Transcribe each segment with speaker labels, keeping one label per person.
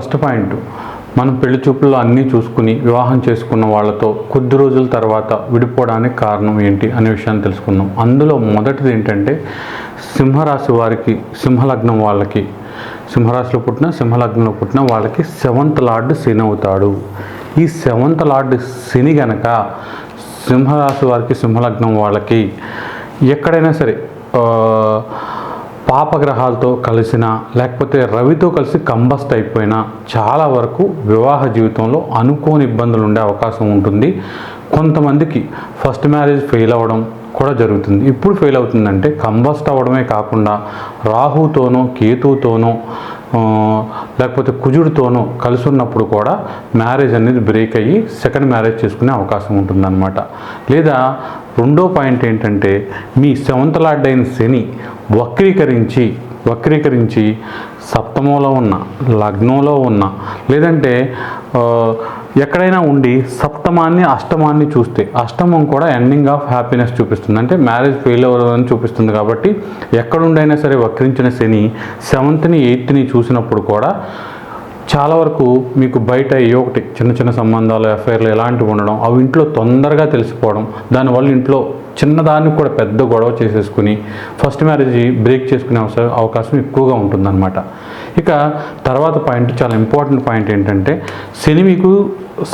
Speaker 1: First point. మనం పెళ్ళి చూపుల్లో అన్నీ చూసుకుని వివాహం చేసుకున్న వాళ్ళతో కొద్ది రోజుల తర్వాత విడిపోవడానికి కారణం ఏంటి అనే విషయాన్ని తెలుసుకుందాం. అందులో మొదటిది ఏంటంటే సింహరాశి వారికి సింహలగ్నం వాళ్ళకి సింహరాశిలో పుట్టిన సింహలగ్నంలో పుట్టిన వాళ్ళకి సెవెంత్ లార్డ్ శని అవుతాడు. ఈ సెవెంత్ లార్డ్ శని గనక సింహరాశి వారికి సింహలగ్నం వాళ్ళకి ఎక్కడైనా సరే పాపగ్రహాలతో కలిసిన లేకపోతే రవితో కలిసి కంబస్ట్ అయిపోయినా చాలా వరకు వివాహ జీవితంలో అనుకోని ఇబ్బందులు ఉండే అవకాశం ఉంటుంది. కొంతమందికి ఫస్ట్ మ్యారేజ్ ఫెయిల్ అవ్వడం కూడా జరుగుతుంది. ఇప్పుడు ఫెయిల్ అవుతుందంటే కంబస్ట్ అవ్వడమే కాకుండా రాహుతోనో కేతువుతోనో లేకపోతే కుజుడితోనో కలిసి ఉన్నప్పుడు కూడా మ్యారేజ్ అనేది బ్రేక్ అయ్యి సెకండ్ మ్యారేజ్ చేసుకునే అవకాశం ఉంటుందన్నమాట. లేదా రెండో పాయింట్ ఏంటంటే మీ సెవెంత్ లార్డ్ అయిన శని వక్రీకరించి వక్రీకరించి సప్తమంలో ఉన్న లగ్నంలో ఉన్న లేదంటే ఎక్కడైనా ఉండి సప్తమాన్ని అష్టమాన్ని చూస్తే అష్టమం కూడా ఎండింగ్ ఆఫ్ హ్యాపీనెస్ చూపిస్తుంది. అంటే మ్యారేజ్ ఫెయిల్ అవ్వదని చూపిస్తుంది కాబట్టి ఎక్కడుండైనా సరే వక్రించిన శని సెవెంత్ని ఎయిత్ని చూసినప్పుడు కూడా చాలా వరకు మీకు బయట ఏ ఒకటి చిన్న చిన్న సంబంధాలు ఎఫ్ఐఆర్లు ఎలాంటివి ఉండడం అవి ఇంట్లో తొందరగా తెలిసిపోవడం దానివల్ల ఇంట్లో చిన్నదానికి కూడా పెద్ద గొడవ చేసేసుకుని ఫస్ట్ మ్యారేజ్ బ్రేక్ చేసుకునే అవసరం అవకాశం ఎక్కువగా ఉంటుందన్నమాట. ఇక తర్వాత పాయింట్ చాలా ఇంపార్టెంట్ పాయింట్ ఏంటంటే శని మీకు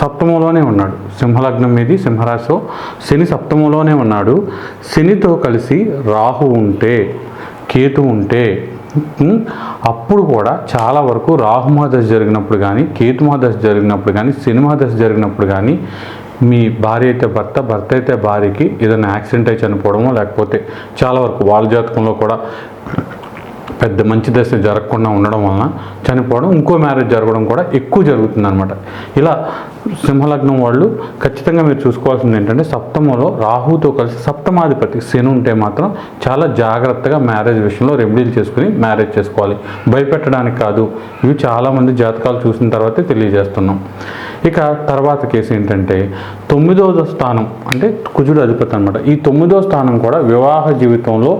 Speaker 1: సప్తమంలోనే ఉన్నాడు. సింహలగ్నం మీది సింహరాశిలో శని సప్తమంలోనే ఉన్నాడు. శనితో కలిసి రాహు ఉంటే కేతు ఉంటే అప్పుడు కూడా చాలా వరకు రాహుమహదశ జరిగినప్పుడు కానీ కేతుమహదశ జరిగినప్పుడు కానీ సినిమా దశ జరిగినప్పుడు కానీ మీ భార్య అయితే భర్త భర్త అయితే భార్యకి ఏదైనా యాక్సిడెంట్ అయి చనిపోవడమో లేకపోతే చాలా వరకు వాళ్ళ జాతకంలో కూడా పెద్ద మంచి దశ జరగకుండా ఉండడం వలన చనిపోవడం ఇంకో మ్యారేజ్ జరగడం కూడా ఎక్కువ జరుగుతుంది అనమాట ఇలా సింహలగ్నం వాళ్ళు ఖచ్చితంగా మీరు చూసుకోవాల్సింది ఏంటంటే సప్తమంలో రాహుతో కలిసి సప్తమాధిపతి శని ఉంటే మాత్రం చాలా జాగ్రత్తగా మ్యారేజ్ విషయంలో రెమెడీలు చేసుకుని మ్యారేజ్ చేసుకోవాలి. భయపెట్టడానికి కాదు. ఇవి చాలామంది జాతకాలు చూసిన తర్వాతే తెలియజేస్తున్నాం. ఇక తర్వాత కేసు ఏంటంటే తొమ్మిదవ స్థానం అంటే కుజుడు అధిపతి అనమాట ఈ తొమ్మిదవ స్థానం కూడా వివాహ జీవితంలో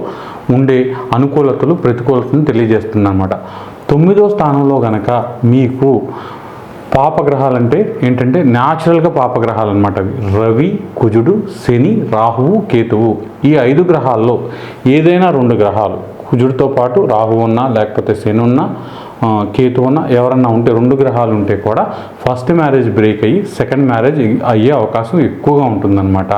Speaker 1: ఉండే అనుకూలతలు ప్రతికూలతను తెలియజేస్తుంది అనమాట తొమ్మిదో స్థానంలో గనక మీకు పాపగ్రహాలు అంటే ఏంటంటే న్యాచురల్గా పాపగ్రహాలు అనమాట అవి. రవి కుజుడు శని రాహువు కేతువు. ఈ ఐదు గ్రహాల్లో ఏదైనా రెండు గ్రహాలు. కుజుడితో పాటు రాహు ఉన్నా లేకపోతే శని ఉన్నా ఆ, కేతు ఎవరన్నా ఉంటే రెండు గ్రహాలు ఉంటే కూడా ఫస్ట్ మ్యారేజ్ బ్రేక్ అయ్యి సెకండ్ మ్యారేజ్ అయ్యే అవకాశం ఎక్కువగా ఉంటుందన్నమాట.